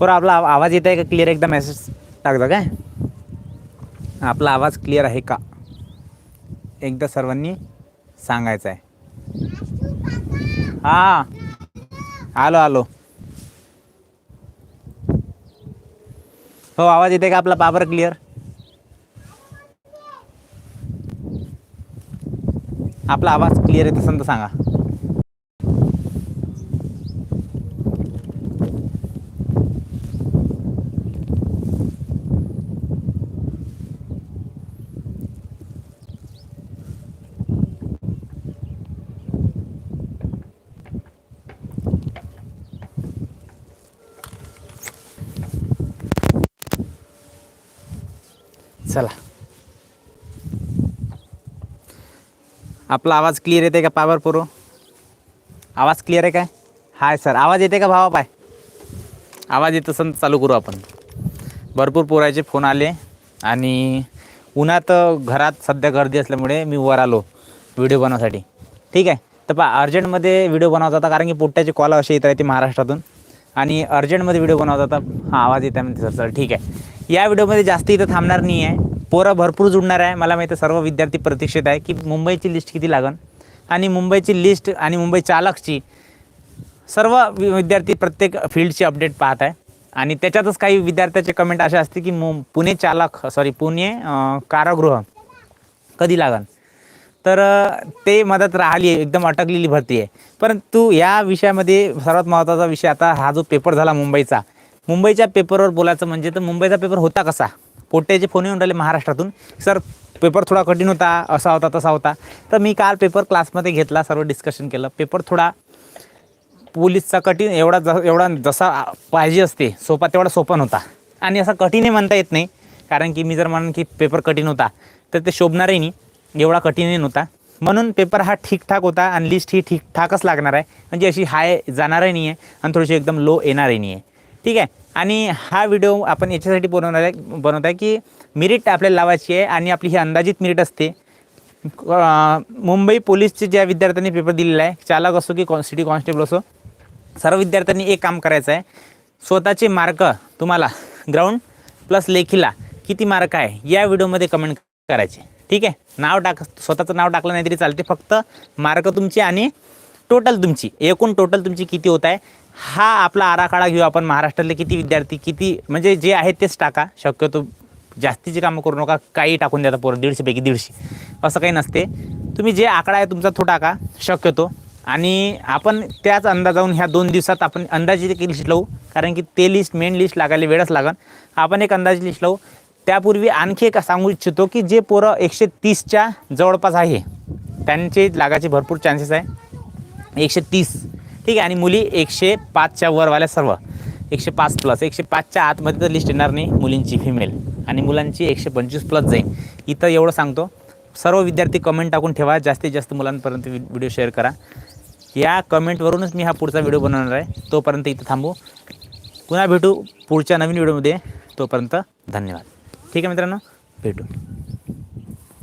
बरं आपला आवाज येत आहे का? क्लिअर एकदा मेसेज टाकता काय? आपला आवाज क्लिअर आहे का? एकदा सर्वांनी सांगायचं आहे हां. आलो आलो. हो आवाज येते का? आपला पावर क्लिअर आपला आवाज क्लिअर येत असेल तर सांगा. चला. आपला आवाज क्लिअर येते का पावर पुरो आवाज क्लिअर आहे काय? हाय सर आवाज येते का भावा पाय? आवाज येत असेल चालू करू आपण. भरपूर पोरायचे फोन आले आणि उन्हात घरात सध्या गर्दी असल्यामुळे मी वर आलो व्हिडिओ बनवण्यासाठी. ठीक आहे? तर पा अर्जंटमध्ये व्हिडिओ बनवत होता कारण की पोट्ट्याचे कॉल असे येत राहते महाराष्ट्रातून. आणि अर्जंटमध्ये व्हिडिओ बनवत होता. हा आवाज येत आहे म्हणते सर सर ठीक आहे. या व्हिडिओमध्ये जास्त इथं थांबणार नाही आहे पोरं भरपूर जुडणार आहे. मला माहिती आहे सर्व विद्यार्थी प्रतीक्षित आहे की मुंबईची लिस्ट किती लागन? आणि मुंबईची लिस्ट आणि मुंबई चालकची सर्व वि- विद्यार्थी प्रत्येक फील्डची अपडेट पाहत आहे. आणि त्याच्यातच काही विद्यार्थ्याचे कमेंट असे असते की मु पुणे चालक सॉरी पुणे कारागृह कधी लागन? तर ते मदत राहिली आहे एकदम अटकलेली भरती आहे. परंतु या विषयामध्ये सर्वात महत्त्वाचा विषय आता हा जो पेपर झाला मुंबईचा मुंबईच्या पेपरवर बोलायचं म्हणजे तर मुंबईचा पेपर होता कसा? पोट्याचे फोन येऊन राहिले महाराष्ट्रातून. सर पेपर थोडा कठीण होता असा होता तसा होता. तर मी काल पेपर क्लासमध्ये घेतला सर्व डिस्कशन केलं. पेपर थोडा पोलीसचा कठीण एवढा ज एवढा जसा पाहिजे असते सोपा तेवढा सोपा होता आणि असा कठीणही म्हणता येत नाही. कारण की मी जर म्हणून की पेपर कठीण होता तर ते शोभणारही नाही. एवढा कठीणही नव्हता. म्हणून पेपर हा ठीकठाक होता आणि लिस्ट ही ठीकठाकच लागणार आहे. म्हणजे अशी हाय जाणारही नाही आहे आणि थोडीशी एकदम लो येणारही नाही आहे ठीक आहे? आणि हा व्हिडिओ आपण याच्यासाठी बनवणार आहे बनवत आहे की मिरिट आपल्याला लावायची आहे आणि आपली ही अंदाजित मिरिट असते. मुंबई पोलीसचे ज्या विद्यार्थ्यांनी पेपर दिलेला आहे चालक असो की कॉन सिटी कॉन्स्टेबल असो सर्व विद्यार्थ्यांनी एक काम करायचं आहे. स्वतःचे मार्क तुम्हाला ग्राउंड प्लस लेखीला किती मार्क आहे या व्हिडिओमध्ये कमेंट करायचे. ठीक आहे? नाव टाक स्वतःचं नाव टाकलं नाही तरी चालते. फक्त मार्क तुमची आणि टोटल तुमची. एकूण टोटल तुमची किती होत आहे? हा आपला आराखडा घेऊ आपण. महाराष्ट्रातले किती विद्यार्थी किती म्हणजे जे आहेत तेच टाका. शक्यतो जास्तीची कामं करू नका. काही टाकून द्या पोरं. दीडशेपैकी दीडशे. असं काही नसते. तुम्ही जे आकडा आहे तुमचा तो टाका. शक्यतो. आणि आपण त्याच अंदाजावून ह्या दोन दिवसात आपण अंदाजे लिस्ट लावू. कारण की ते लिस्ट मेन लिस्ट लागायला वेळच लागन. आपण एक अंदाजे लिस्ट लावू. त्यापूर्वी आणखी एक सांगू इच्छितो की जे पोरं एकशे तीसच्या जवळपास आहे त्यांचे लागाचे भरपूर चान्सेस आहे. एकशे तीस ठीक आहे? आणि मुली एकशे पाचच्या वरवाल्या सर्व. एकशे पाच प्लस एकशे पाचच्या आतमध्ये तर लिस्ट येणार नाही मुलींची फिमेल आणि मुलांची एकशे पंचवीस प्लस जाईल. इथं एवढं सांगतो. सर्व विद्यार्थी कमेंट टाकून ठेवा. जास्तीत जास्त मुलांपर्यंत व्हिडिओ शेअर करा. या कमेंटवरूनच मी हा पुढचा व्हिडिओ बनवणार आहे. तोपर्यंत इथं थांबू. पुन्हा भेटू पुढच्या नवीन व्हिडिओमध्ये तोपर्यंत धन्यवाद. ठीक आहे मित्रांनो? भेटू.